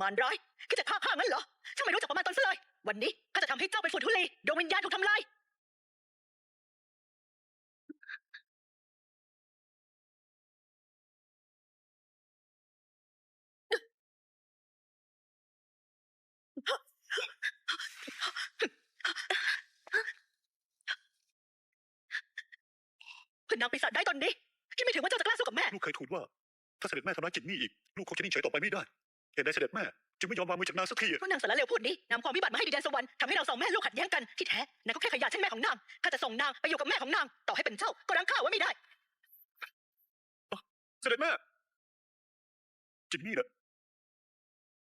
มารร้ายคิดจะฆ่าข้างั้นเหรอฉันไม่รู้จักประมาณตนซะเลย วันนี้ข้าจะทำให้เจ้าเป็นฝุ่นทุลีดวงวิญญาณถูกทำลาย เพื่อนนางปีศาจได้ตอนนี้คิดไม่ถึงว่าเจ้าจะกล้าสู้กับแม่ ลูกเคยทูลว่า ถ้าเสด็จแม่ทำร้ายจิตนี่อีก ลูกคงจะนิ่งเฉยต่อไปไม่ได้ เหตุใดเสด็จแม่จึงไม่ยอมวางมือจากนางสักทีอะเพราะนางสารเลวพูดนี้นำความวิบัติมาให้ดินแดนสวรรค์ทำให้เราสองแม่ลูกขัดแย้งกันที่แท้นางก็แค่ขยะเช่นแม่ของนางข้าจะส่งนางไปอยู่กับแม่ของนางต่อให้เป็นเจ้าก็รั้งข้าไว้ไม่ได้ เสด็จแม่จินนี่น่ะ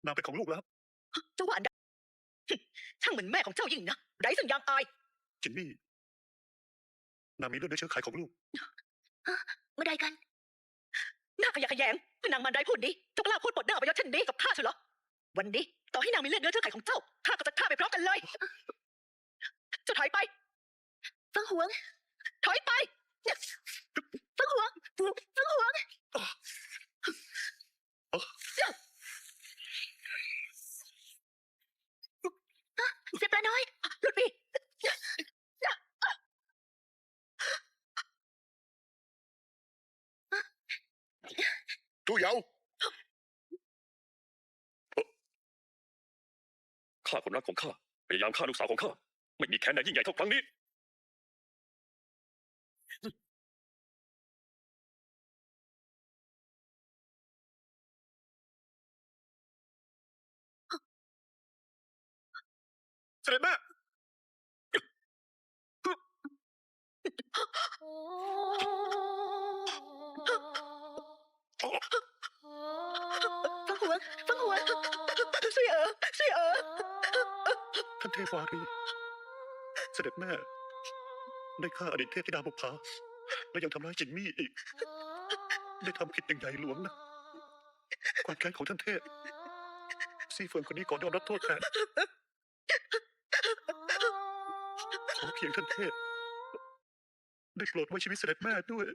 นางเป็นของลูกแล้ว เจ้าว่าอันใดช่างเหมือนแม่ของเจ้ายิ่งนะไร้สัญญาณอาย จินนี่นางมีเลือดในเชื้อไขของลูก เมื่อใดกัน หน้าขยะแขยงเมื่อนางมันไร้พูดนี้เจ้ากล้าพูดปดหน้าประยศเช่นนี้กับข้าใช่เหรอวันนี้ต่อให้นางมีเลือดเนื้อเชื้อไขของเจ้าข้าก็จะฆ่าไปพร้อมกันเลยเจ้าถอยไปฟังหวงถอยไปฟังหวงฟังหวง เสียปลาน้อย หลุดปี จูเยาข้าคนรักของข้าพยายามฆ่าลูกสาวของข้าไม่มีแค้นใดยิ่งใหญ่เท่าครั้งนี้ เสด็จแม่ ฟังหวฟังหวงช่วยเออช่วยเออท่านเทพวารีเสด็จแม่ ได้ฆ่าอดีตเทพธิดาบุพภาและยังทำร้ายจินมี่อีก ได้ทำผิดอย่างใหญ่หลวงนะความแค้นของท่านเทพซีเฟิงคนนี้ก่อนยอมรับโทษแทนขอเพียงท่านเทพได้โปรดไว้ชีวิตเสด็จแม่ด้วย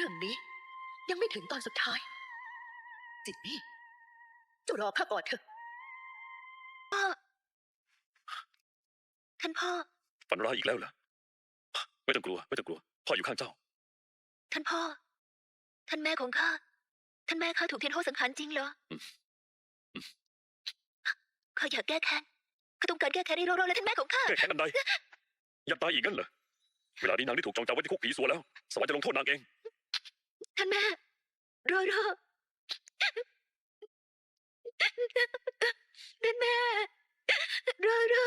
รื่องนี้ ยังไม่ถึงตอนสุดท้าย จิตนี่เจ้ารอข้าก่อนเถอะท่านพ่อ ฝันร้ายอีกแล้วเหรอไม่ต้องกลัว ไม่ต้องกลัว พ่ออยู่ข้างเจ้า ท่านพ่อ ท่านแม่ของข้า ท่านแม่ข้าถูกเทียนโฮสังหารจริงเหรออืมอืมข้าอยากแก้แค้นข้าต้องการแก้แค้นให้เราๆและท่านแม่ของข้า แก้แค้นอันใดอยากตายอีกงั้นเหรอ เวลานี้นางได้ถูกจองจำไว้ที่คุกผีสัวแล้ว สวรรค์จะลงโทษนางเอง ท่านแม่รอรอท่านแม่รอรอ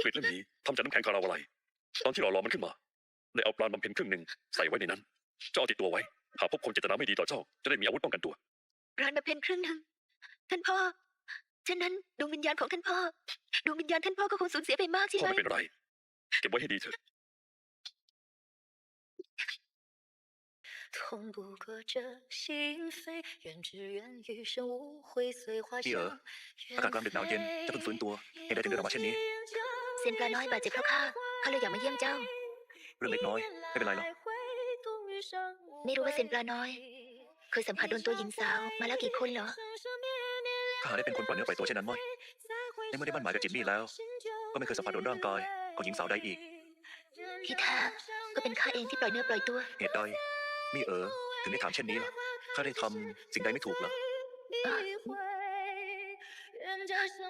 กลิดเล่มนี้ทำจากน้ำแข็งคาราวัลายตอนที่หล่อหลอมมันขึ้นมาได้เอาปลาบำเพ็ญครึ่งหนึ่งใส่ไว้ในนั้นเจ้าเอาติดตัวไว้ หากพบคนเจตนาไม่ดีต่อเจ้า จะได้มีอาวุธป้องกันตัวร้านมาเพนครึ่งหนึ่งท่านพ่อฉะนั้นดวงวิญญาณของท่านพ่อดวงวิญญาณท่านพ่อก็คงสูญเสียไปมากใช่พ่อไหมไม่เป็นไร เก็บไว้ให้ดีเถอะ พี่เอ๋อ香。อากาศกลางดึกหนาวเย็นเจะเพิ่งฟื้นตัวเหตุใดถึงเดินออกมาเช่นนี้ เซียนปลาน้อยบาดเจ็บเพราะข้าข้าเลยอยากมาเยี่ยมเจ้า เรื่องเล็กน้อยไม่เป็นไรหรอกไม่รู้ว่าเซียนปลาน้อย เคยสัมผัสโดนตัวหญิงสาวมาแล้วกี่คนเหรอ ข้าหาได้เป็นคนปล่อยเนื้อปล่อยตัวเช่นนั้นไหมในเมื่อได้มั่นหมายกับจิมมี่แล้ว ก็ไม่เคยสัมผัสโดนร่างกายของหญิงสาวใดอีกที่แท้ก็เป็นข้าเองที่ปล่อยเนื้อปล่อยตัว เหตุใด มี่เอ๋อถึงได้ถามเช่นนี้ล่ะข้าได้ทำสิ่งใดไม่ถูกเหรอ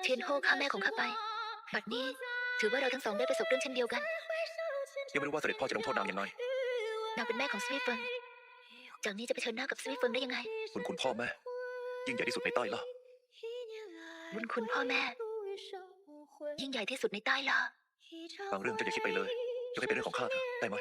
เทียนโฮฆ่าแม่ของข้าไปบัดนี้ถือว่าเราทั้งสองได้ประสบเรื่องเช่นเดียวกัน ยังไม่รู้ว่าเสด็จพ่อจะลงโทษนางอย่างไรนางเป็นแม่ของสวีเฟิงจากนี้จะไปเชิญหน้ากับสวีเฟิงได้ยังไงบุญคุณพ่อแม่ ยิ่งใหญ่ที่สุดในใต้ล่ะบุญคุณพ่อแม่ ยิ่งใหญ่ที่สุดในใต้ล่ะบางเรื่องเจ้าอย่าคิดไปเลยยกให้เป็นเรื่องของข้าเถอะได้ไหม